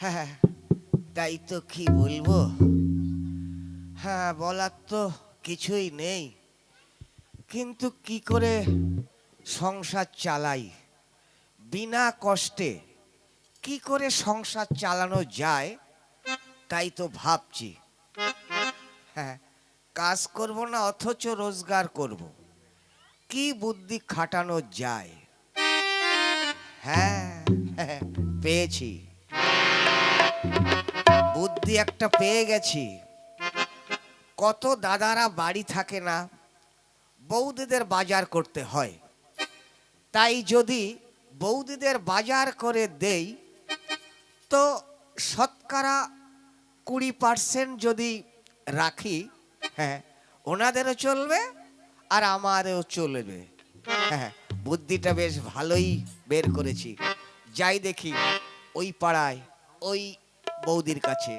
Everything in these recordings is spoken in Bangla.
হ্যাঁ তাই তো কি বলব? হ্যাঁ বলার তো কিছুই নেই। কিন্তু কি করে সংসার চালাই? বিনা কষ্টে কি করে সংসার চালানো যায়? তাই তো ভাবছি। হ্যাঁ কাজ করব না অথচ রোজগার করব। কি বুদ্ধি খাটানো যায়? হ্যাঁ হ্যাঁ, পেয়েছি। বুদ্ধি একটা পেয়ে গেছি। কত দাদারা বাড়ি থাকে না, বৌদিদের বাজার করতে হয়। তাই যদি বৌদিদের বাজার করে দেই, তো শতকরা কুড়ি পার্সেন্ট যদি রাখি হ্যাঁ ওনাদেরও চলবে আর আমারও চলবে। হ্যাঁ বুদ্ধিটা বেশ ভালোই বের করেছি। যাই দেখি, ওই পাড়ায়, ওই বৌদির কাছে।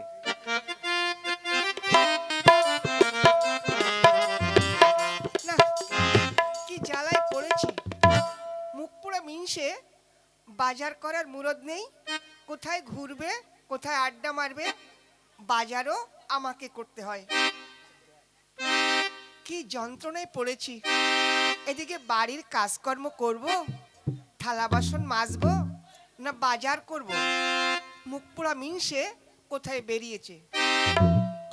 কি জ্বালায় পড়েছি? মুখ পুরো মিনসে বাজার করার মুরদ নেই। কোথায় ঘুরবে, কোথায় আড্ডা মারবে, বাজারও আমাকে করতে হয়। কি যন্ত্রণায় পড়েছি। এদিকে বাড়ির কাজকর্ম করব, থালা বাসন মাজবো, না বাজার করব? মুখ পুরা মিনসে কোথায় বেরিয়েছে?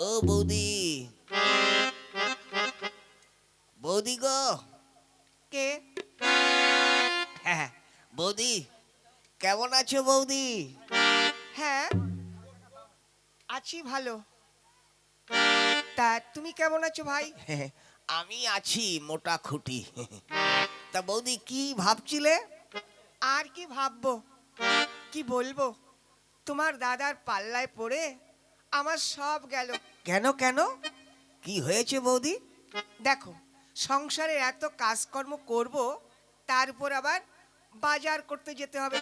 ও বৌদি। বৌদি গো। কে? হ্যাঁ বৌদি। কেমন আছো বৌদি? হ্যাঁ আছি ভালো। তা তুমি কেমন আছো ভাই? আমি আছি মোটা খুঁটি। তা বৌদি কি ভাবছিলে? আর কি ভাববো? কি বলব? তোমার দাদার পাল্লায় পড়ে আমার সব গেল। কেন কেন? কি হয়েছে বৌদি? দেখো সংসারে এত কাজকর্ম করব তার উপর আবার বাজার করতে যেতে হবে।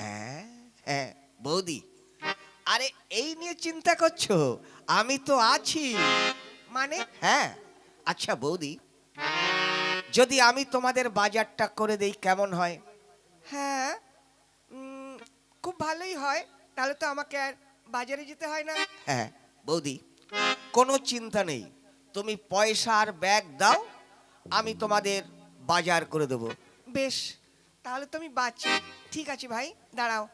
হ্যাঁ হ্যাঁ বৌদি। আরে এই নিয়ে চিন্তা করছ? আমি তো আছি। মানে? হ্যাঁ আচ্ছা বৌদি যদি আমি তোমাদের বাজারটা করে দেই কেমন হয়? হ্যাঁ খুব ভালোই হয়। তাহলে তো আমাকে আর বাজারে যেতে হয় না? হ্যাঁ বৌদি কোনো চিন্তা নেই। তুমি পয়সার ব্যাগ দাও আমি তোমাদের বাজার করে দেবো। বেশ তাহলে তো আমি বাঁচি। ঠিক আছে ভাই দাঁড়াও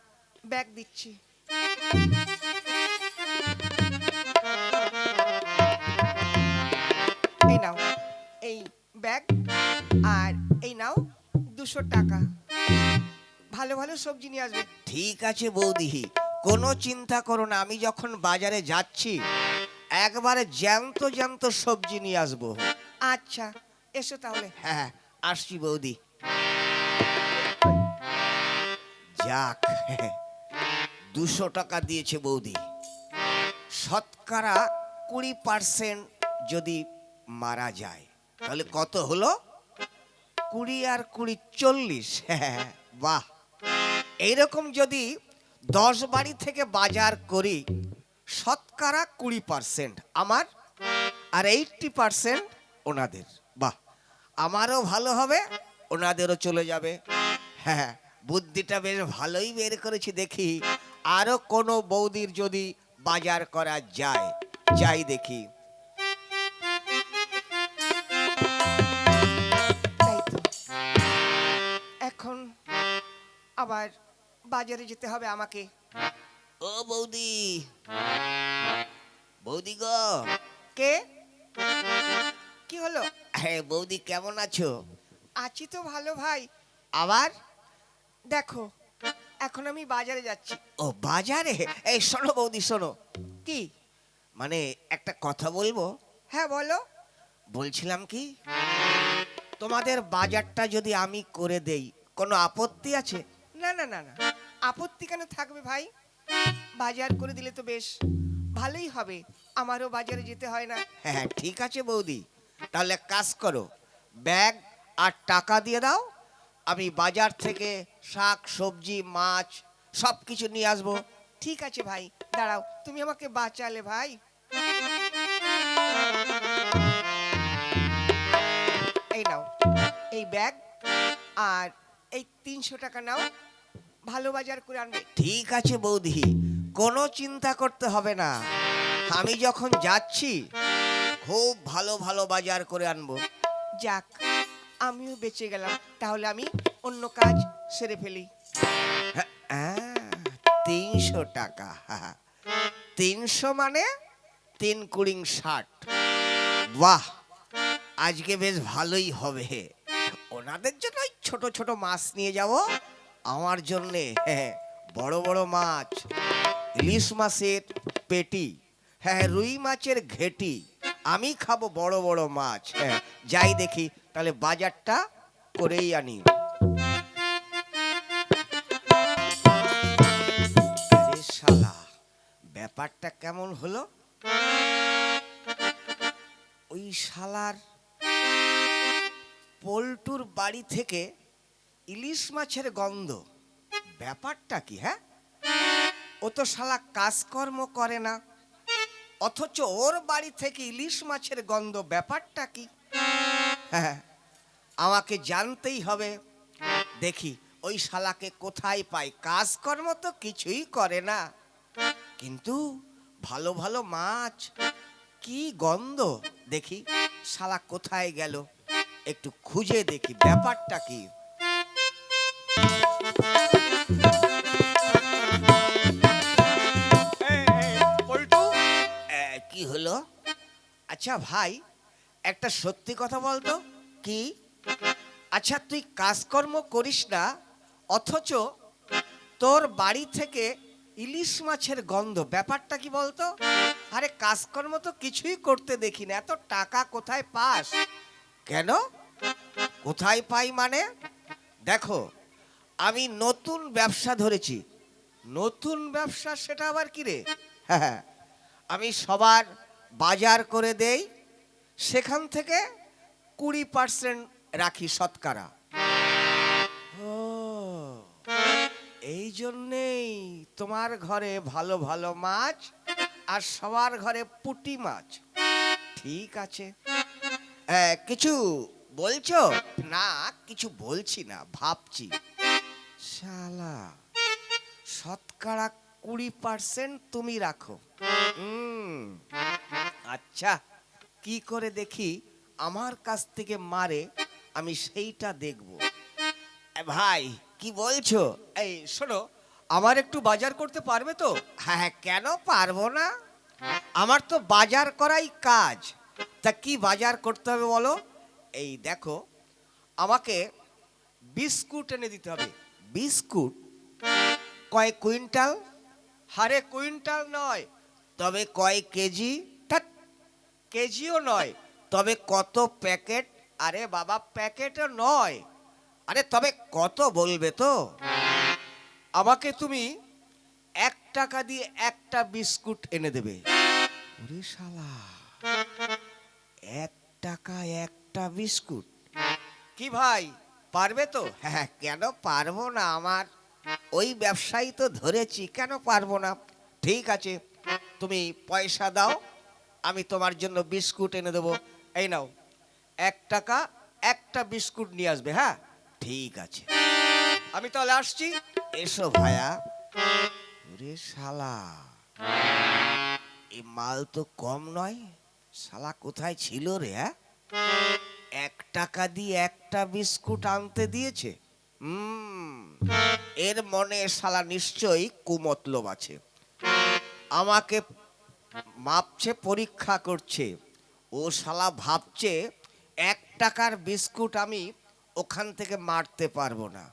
ব্যাগ দিচ্ছি। এই নাও এই ব্যাগ আর এই নাও দুশো টাকা। ভালো ভালো সবজি নিয়ে আসবে। ঠিক আছে বৌদি। কোনো চিন্তা করো না আমি যখন বাজারে যাচ্ছি একবারে জ্যান্ত জ্যান্ত সবজি নিয়ে আসব। আচ্ছা এসো তাহলে। হ্যাঁ আসছি বৌদি। যাক দুশো টাকা দিয়েছে বৌদি। শতকরা কুড়ি পার্সেন্ট যদি মারা যায় তাহলে কত হলো? কুড়ি আর কুড়ি চল্লিশ। হ্যাঁ বাহ। এইরকম যদি দশ বাড়ি থেকে বাজার করি, শতকরা কুড়ি পার্সেন্ট আমার আর এইটটি পার্সেন্ট ওনাদের। বাহ, আমারও ভালো হবে, ওনাদেরও চলে যাবে। হ্যাঁ বুদ্ধিটা বেশ ভালোই বের করেছি দেখি, আরও কোনো বৌদির যদি বাজার করা যায়, যাই দেখি। এখন আবার বাজারে যেতে হবে আমাকে। ও বৌদি। বৌদি গো। কে? কি হলো? হ্যাঁ বৌদি কেমন আছো? আছি তো ভালো ভাই। আবার? দেখো এখন আমি বাজারে যাচ্ছি। ও বাজারে? এই শোনো বৌদি শোনো। কি? মানে একটা কথা বলব? হ্যাঁ বলো। বলছিলাম কি তোমাদের বাজারটা যদি আমি করে দেই কোনো আপত্তি আছে? না না না না। আপত্তি কেন থাকবে ভাই? বাজার করে দিলে তো বেশ ভালোই হবে। আমারও বাজারে যেতে হয় না। হ্যাঁ ঠিক আছে বৌদি। তাহলে এক কাজ করো ব্যাগ আর টাকা দিয়ে দাও। আমি বাজার থেকে শাক সবজি মাছ সব কিছু নিয়ে আসব। ঠিক আছে ভাই দাঁড়াও তুমি আমাকে বাঁচালে ভাই। এই নাও এই ব্যাগ আর এই তিনশো টাকা নাও। ভালো বাজার করে আনবে ঠিক আছে বৌদি কোনো চিন্তা করতে হবে না। আমি যখন যাচ্ছি খুব ভালো ভালো বাজার করে আনব। যাক আমিও বেঁচে গেলাম তাহলে আমি অন্য কাজ সেরে ফেলি। তিনশো টাকা তিনশো মানে তিন কুড়িং ষাট। বাহ আজকে বেশ ভালোই হবে। ওনাদের জন্য ওই ছোট ছোট মাছ নিয়ে যাব। আমার জন্যে হ্যাঁ বড় বড় মাছ, ইলিশ মাছের পেটি হ্যাঁ রুই মাছের ঘেটি, আমি খাব বড় বড় মাছ হ্যাঁ যাই দেখি, তাহলে বাজারটা করেই আনি। শালা, ব্যাপারটা কেমন হলো? ওই শালার পল্টুর বাড়ি থেকে ইলিশ মাছের গন্ধ। ব্যাপারটা কি হ্যাঁ? ও তো শালা কাজকর্ম করে না। অথচ ওর বাড়ি থেকে ইলিশ মাছের গন্ধ ব্যাপারটা কি? হ্যাঁ আমাকে জানতেই হবে। দেখি, ওই শালাকে কোথায় পাই কাজকর্ম তো কিছুই করে না। কিন্তু ভালো ভালো মাছ, কি গন্ধ? দেখি, শালা কোথায় গেল? একটু খুঁজে দেখি, ব্যাপারটা কি? কি হলো? আচ্ছা ভাই, একটা সত্যি কথা বলতো? কি? আচ্ছা তুই কাজকর্ম করিস না, অথচ তোর বাড়ি থেকে ইলিশ মাছের গন্ধ, ব্যাপারটা কি বলতো? আরে, কাজকর্ম তো কিছুই করতে দেখি না, এত টাকা কোথায় পাস? কেন? কোথায় পাই মানে? দেখো আমি নতুন ব্যবসা ধরেছি। নতুন ব্যবসা সেটা আবার কি রে? হ্যাঁ আমি সবার বাজার করে দেই, সেখান থেকে কুড়ি পার্সেন্ট রাখি শতকরা। এই জন্যেই তোমার ঘরে ভালো ভালো মাছ আর সবার ঘরে পুঁটি মাছ। ঠিক আছে। কিছু বলছো? না, কিছু বলছি না, ভাবছি। শালা, শতকরা কুড়ি পার্সেন্ট তুমি রাখো। আচ্ছা কি করে দেখি আমার কাছ থেকে মারে, আমি সেইটা দেখব। ভাই, কি বলছো? এই, শোনো, আমার একটু বাজার করতে পারবে তো? হ্যাঁ হ্যাঁ কেন পারব না? আমার তো বাজার করাই কাজ। তা কি বাজার করতে হবে বলো? এই দেখো, আমাকে বিস্কুট এনে দিতে হবে। বিস্কুট? কয় কুইন্টাল? হারে কুইন্টাল নয় তবে কয় কেজি? কেজিও নয় তবে কত প্যাকেট? আরে বাবা প্যাকেটও নয়। আরে তবে কত বলবে তো? আমাকে তুমি এক টাকা দিয়ে একটা বিস্কুট এনে দেবে। ওরে শালা এক টাকা একটা বিস্কুট? কি ভাই? পারবে তো? হ্যাঁ কেন পারব না? আমার ওই ব্যবসায়ী তো ধরেছি, কেন পারব না? ঠিক আছে, তুমি পয়সা দাও, আমি তোমার জন্য বিস্কুট এনে দেবো। এই নাও, এক টাকা একটা বিস্কুট নিয়ে আসবে হ্যাঁ? ঠিক আছে। আমি তাহলে আসছি। এসো ভায়া। রে শালা এই মাল তো কম নয়, শালা কোথায় ছিল রে হ্যাঁ? টাকা দিয়ে একটা বিস্কুট আনতে দিয়েছে। এর মনে শালা নিশ্চয়ই কুমতলব আছে। আমাকে মাপছে পরীক্ষা করছে। ও শালা ভাবছে, এক টাকার বিস্কুট আমি ওখান থেকে মারতে পারব না।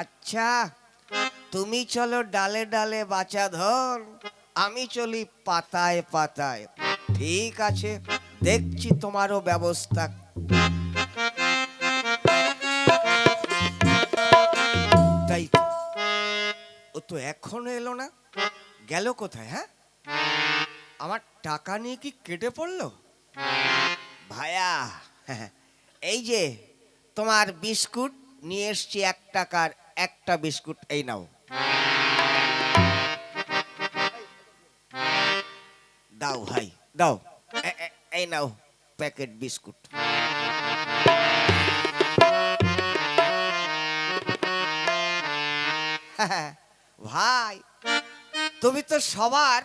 আচ্ছা তুমি চলো ডালে ডালে বাঁচা ধন, আমি চলি পাতায় পাতায়। ঠিক আছে, দেখছি তোমারও ব্যবস্থা। তো এখনও এলো না? গেল কোথায় হ্যাঁ? আমার টাকা নিয়ে কি কেটে পড়ল? ভায়া, এই যে তোমার বিস্কুট নিয়ে এসছি এক টাকার একটা বিস্কুট, এই নাও। দাও ভাই, দাও এই নাও প্যাকেট বিস্কুট। ভাই, তুমি তো সবার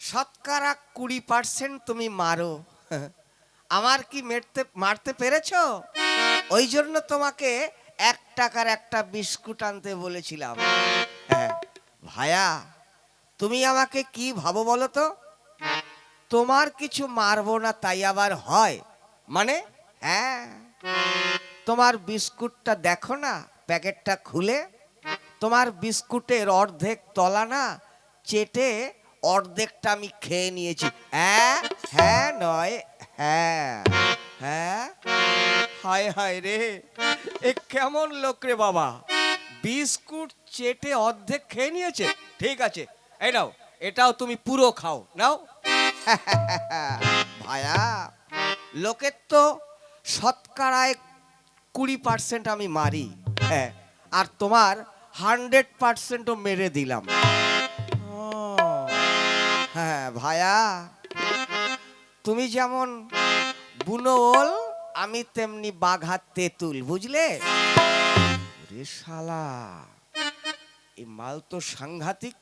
শতকরা কুড়ি পার্সেন্ট তুমি মারো। আমার কি মেরতে, মারতে পেরেছ? ওই জন্য তোমাকে এক টাকার একটা বিস্কুট আনতে বলেছিলাম। হ্যাঁ ভায়া, তুমি আমাকে কি ভাবো বলো তো? তোমার কিছু মারবো না তাই আবার হয়। মানে? হ্যাঁ তোমার বিস্কুটটা দেখো না, প্যাকেটটা খুলে। তোমার বিস্কুটের অর্ধেক তলা না চেটে অর্ধেকটা আমি খেয়ে নিয়েছি। হ্যাঁ হ্যাঁ নয় হ্যাঁ হ্যাঁ। হায় হায় রে, এ কেমন লোক রে বাবা। বিস্কুট চেটে অর্ধেক খেয়ে নিয়েছে। ঠিক আছে, এই নাও, এটাও তুমি পুরো খাও, নাও। ভায়া, লোকের তো শতকরায় কুড়ি পার্সেন্ট আমি মারি। হ্যাঁ আর তোমার হান্ড্রেড পার্সেন্টও মেরে দিলাম। হ্যাঁ ভায়া তুমি যেমন বুনো ওল আমি তেমনি বাঘা তেঁতুল বুঝলে? ওরে শালা এই মাল তো সাংঘাতিক।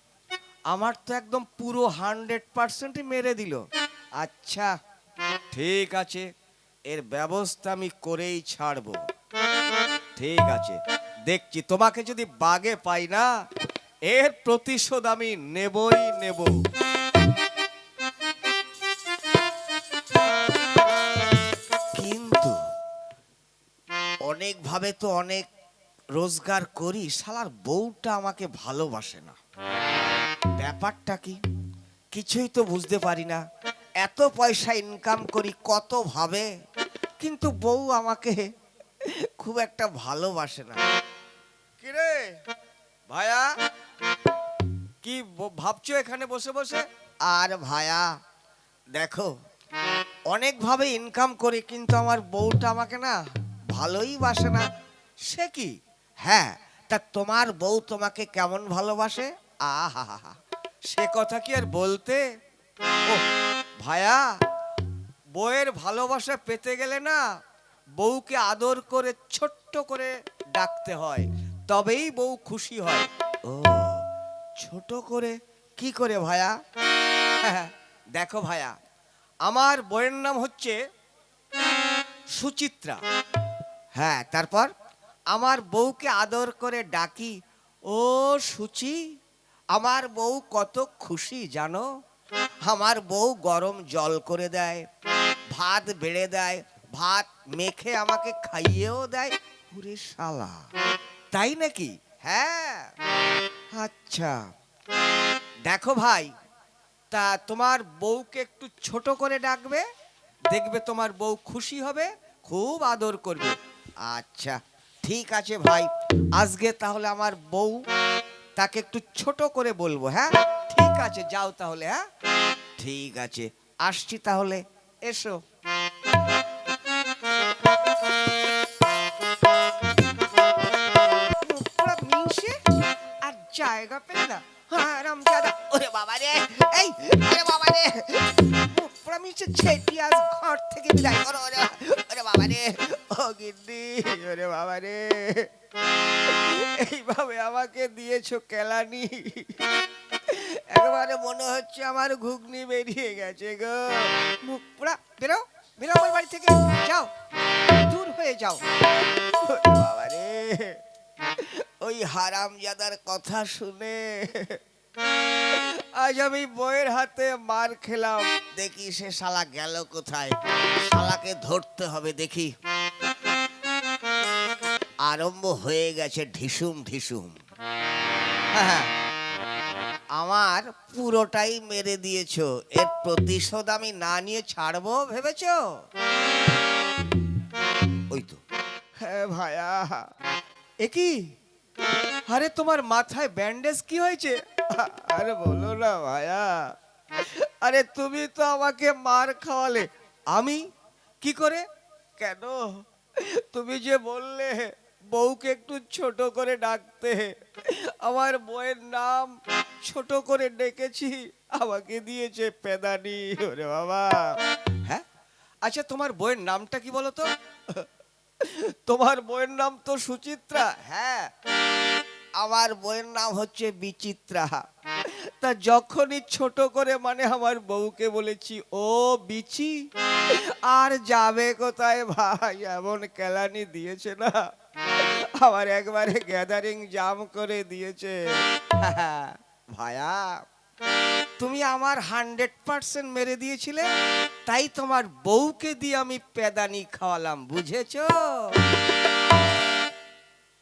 আমার তো একদম পুরো হান্ড্রেড পার্সেন্টই মেরে দিল। আচ্ছা ঠিক আছে এর ব্যবস্থা আমি করেই ছাড়বো। ঠিক আছে। দেখছি, তোমাকে যদি বাগে পাই না, এর প্রতিশোধ আমি নেবই নেব। কিন্তু অনেকভাবে তো অনেক রোজগার করি, শালার বউটা আমাকে ভালোবাসে না। ব্যাপারটা কি? কিছুই তো বুঝতে পারি না। এত পয়সা ইনকাম করি কত ভাবে কিন্তু বউ আমাকে খুব একটা ভালোবাসে না। ভায়া কি ভাবছ এখানে বসে বসে? আর ভায়া দেখো অনেকভাবে ইনকাম করি কিন্তু আমার বউটা আমাকে না ভালোই বাসে না। সে কি? হ্যাঁ তা তোমার বউ তোমাকে কেমন ভালোবাসে? আহা সে কথা কি আর বলতে? ও ভায়া বউয়ের ভালোবাসা পেতে গেলে না বউকে আদর করে ছোট্ট করে ডাকতে হয়। তবেই বউ খুশি হয়। ও, ছোট করে কি করে ভায়া? দেখো ভায়া, আমার বইয়ের নাম হচ্ছে সুচিত্রা। হ্যাঁ তারপর? আমার বউকে আদর করে ডাকি, ও সুচি, আমার বউ কত খুশি জানো? আমার বউ গরম জল করে দেয়, ভাত বেড়ে দেয়, ভাত মেখে আমাকে খাইয়েও দেয়। পুরে শালা। তাই নাকি? হ্যাঁ। আচ্ছা। দেখো ভাই তা তোমার বউকে একটু ছোট করে ডাকবে দেখবে তোমার বউ খুশি হবে খুব আদর করবে। আচ্ছা ঠিক আছে ভাই আজকে তাহলে আমার বউ তাকে একটু ছোট করে বলব হ্যাঁ? ঠিক আছে যাও তাহলে হ্যাঁ? ঠিক আছে আসছি তাহলে এসো। জায়গা পেলে না। হারাম মুখপুরা কেলানি। একেবারে মনে হচ্ছে আমার ঘুগনি বেরিয়ে গেছে গো। মুখ পুরা, বেরো বেরো আমার বাড়ি থেকে। যাও, দূর হয়ে যাও। বাবা রে। ওই হারামজাদার কথা শুনে আজ আমি বইয়ের হাতে মার খেলাম। দেখি সে শালা গেল কোথায়? শালাকে ধরতে হবে দেখি। আরম্ভ হয়ে গেছে ঢিসুম ঢিসুম। আমার পুরোটাই মেরে দিয়েছ। এর প্রতিশোধ আমি না নিয়ে ছাড়বো, ভেবেছ? ওই তো। হ্যাঁ ভায়া। এ কি? আরে তোমার মাথায় ব্যান্ডেজ কি হয়েছে? আরে বলো না ভায়া। আরে তুমি তো আমাকে মার খাওয়ালে। আমি? কি করে? কেন? তুমি যে বললে বউকে একটু ছোট করে ডাকতে। আমার বউয়ের নাম ছোট করে ডেকেছি। আমাকে দিয়েছে পেদানি। ওরে বাবা। হ্যাঁ? আচ্ছা তোমার বইয়ের নামটা কি বলো তো? তোমার বইয়ের নাম তো সুচিত্রা। হ্যাঁ আমার বইয়ের নাম হচ্ছে বিচিত্রা। তা যখনই ছোট করে মানে আমার বউকে বলেছি ও বিচি আর যাবে কোথায় ভাই? এমন কেলানি দিয়েছে না? আমার একবারে গ্যাদারিং জাম করে দিয়েছে। ভায়া তুমি আমার হান্ড্রেড পার্সেন্ট মেরে দিয়েছিলে তাই তোমার বউকে দিয়ে আমি পেদানি খাওয়ালাম বুঝেছ?